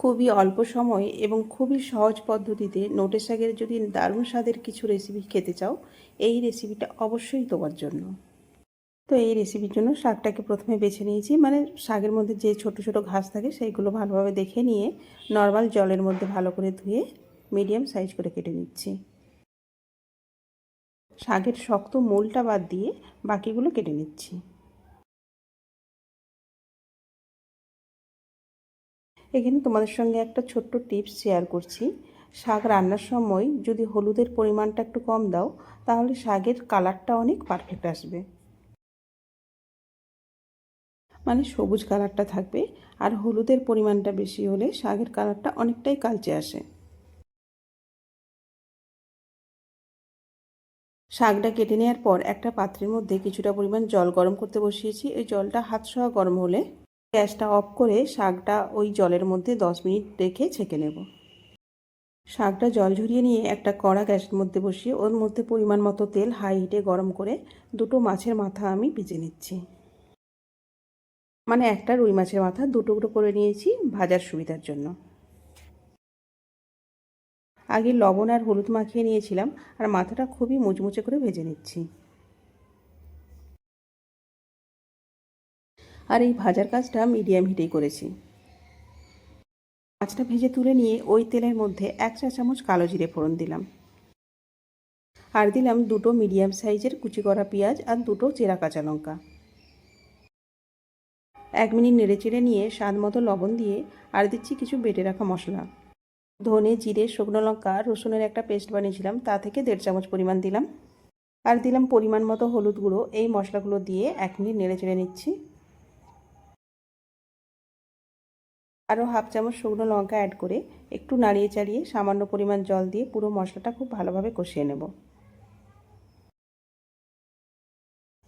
খুবই অল্প সময়ে এবং খুবই সহজ পদ্ধতিতে নোটে শাকের যদি দারুণ স্বাদের কিছু রেসিপি খেতে চাও, এই রেসিপিটা অবশ্যই তোমার জন্য। তো এই রেসিপির জন্য শাকটাকে প্রথমে বেছে নিয়েছি। মানে শাকের মধ্যে যে ছোট ছোট ঘাস থাকে, সেইগুলো ভালোভাবে দেখে নিয়ে নর্মাল জলের মধ্যে ভালো করে ধুয়ে মিডিয়াম সাইজ করে কেটে নিচ্ছি। শাকের শক্ত মূলটা বাদ দিয়ে বাকিগুলো কেটে নিচ্ছি। এখানে তোমাদের সঙ্গে একটা ছোট্ট টিপস শেয়ার করছি। শাক রান্নার সময় যদি হলুদের পরিমাণটা একটু কম দাও, তাহলে শাকের কালারটা অনেক পারফেক্ট আসবে। মানে সবুজ কালারটা থাকবে আর হলুদের পরিমাণটা বেশি হলে শাকের কালারটা অনেকটাই কালচে আসে। শাকটা কেটে নেওয়ার পর একটা পাত্রের মধ্যে কিছুটা পরিমাণ জল গরম করতে বসিয়েছি। এই জলটা হাত সহ গরম হলে গ্যাসটা অফ করে শাকটা ওই জলের মধ্যে দশ মিনিট রেখে ছেঁকে নেব। শাকটা জল ঝরিয়ে নিয়ে একটা কড়া গ্যাসের মধ্যে বসিয়ে ওর মধ্যে পরিমাণ মতো তেল হাই হিটে গরম করে দুটো মাছের মাথা আমি ভেজে নিচ্ছি। মানে একটা রুই মাছের মাথা টুকরো করে নিয়েছি ভাজার সুবিধার জন্য। আগে লবণ আর হলুদ মাখিয়ে নিয়েছিলাম আর মাথাটা খুবই মুচমুচে করে ভেজে নিচ্ছি। আর এই ভাজার কাজটা মিডিয়াম হিটেই করেছি। মাছটা ভেজে তুলে নিয়ে ওই তেলের মধ্যে এক চা চামচ কালো জিরে ফোড়ন দিলাম। আর দিলাম দুটো মিডিয়াম সাইজের কুচি করা পেঁয়াজ আর দুটো চেরা কাঁচা লঙ্কা। এক মিনিট নেড়ে চেড়ে নিয়ে স্বাদ মতো লবণ দিয়ে আর দিচ্ছি কিছু বেটে রাখা মশলা। ধনে, জিরে, শুকনো লঙ্কা, রসুনের একটা পেস্ট বানিয়েছিলাম, তা থেকে দেড় চামচ পরিমাণ দিলাম। আর দিলাম পরিমাণ মতো হলুদ গুঁড়ো, এই মশলাগুলো দিয়ে এক মিনিট নেড়ে চেড়ে নিচ্ছি। আরও হাফ চামচ শুকনো লঙ্কা অ্যাড করে একটু নাড়িয়ে চাড়িয়ে সামান্য পরিমাণ জল দিয়ে পুরো মশলাটা খুব ভালোভাবে কষিয়ে নেব।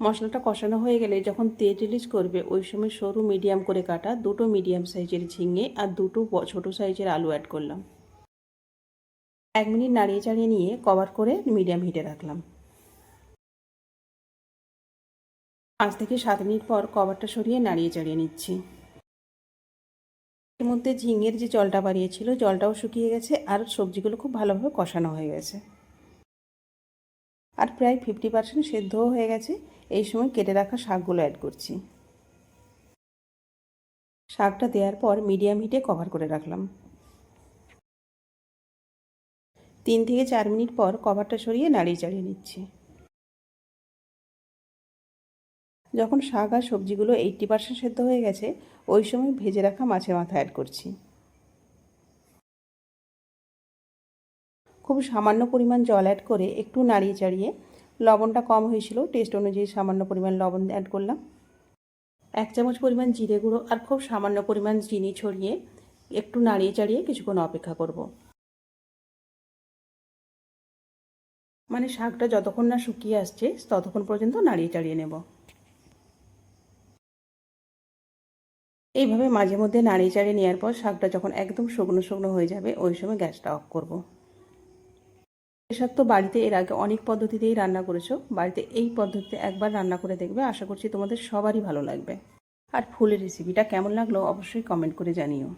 মশলাটা কষানো হয়ে গেলে যখন তেল রিলিজ করবে, ওই সময় সরু মিডিয়াম করে কাটা, দুটো মিডিয়াম সাইজের ঝিঙে আর দুটো ছোটো সাইজের আলু অ্যাড করলাম। এক মিনিট নাড়িয়ে চাড়িয়ে নিয়ে কভার করে মিডিয়াম হিটে রাখলাম। পাঁচ থেকে সাত মিনিট পর কভারটা সরিয়ে নাড়িয়ে চাড়িয়ে নিচ্ছি। এর মধ্যে ঝিঙের যে জলটা বাড়িয়েছিল, জলটাও শুকিয়ে গেছে আর সবজিগুলো খুব ভালোভাবে কষানো হয়ে গেছে। আর প্রায় ফিফটি পার্সেন্ট সেদ্ধও হয়ে গেছে। এই সময় কেটে রাখা শাকগুলো অ্যাড করছি। শাকটা দেওয়ার পর মিডিয়াম হিটে কভার করে রাখলাম। তিন থেকে চার মিনিট পর কভারটা সরিয়ে নাড়িয়ে চাড়িয়ে নিচ্ছি। যখন শাক আর সবজিগুলো এইট্টি পার্সেন্ট সেদ্ধ হয়ে গেছে, ওই সময় ভেজে রাখা মাছের মাথা অ্যাড করছি। খুব সামান্য পরিমাণ জল অ্যাড করে একটু নাড়িয়ে চাড়িয়ে লবণটা কম হয়েছিল টেস্ট অনুযায়ী সামান্য পরিমাণ লবণ অ্যাড করলাম। এক চামচ পরিমাণ জিরে গুঁড়ো আর খুব সামান্য পরিমাণ চিনি ছড়িয়ে একটু নাড়িয়ে চাড়িয়ে কিছুক্ষণ অপেক্ষা করব। মানে শাকটা যতক্ষণ না শুকিয়ে আসছে, ততক্ষণ পর্যন্ত নাড়িয়ে চাড়িয়ে নেব। এইভাবে মাঝে মধ্যে নাড়িয়ে চাড়িয়ে নেওয়ার পর শাকটা যখন একদম শুকনো শুকনো হয়ে যাবে, ওই সময় গ্যাসটা অফ করব। এসব তো বাড়িতে এর আগে অনেক পদ্ধতিতেই রান্না করেছ। বাড়িতে এই পদ্ধতিতে একবার রান্না করে দেখবে, আশা করছি তোমাদের সবারই ভালো লাগবে। আর ফুলের রেসিপিটা কেমন লাগল অবশ্যই কমেন্ট করে জানিও।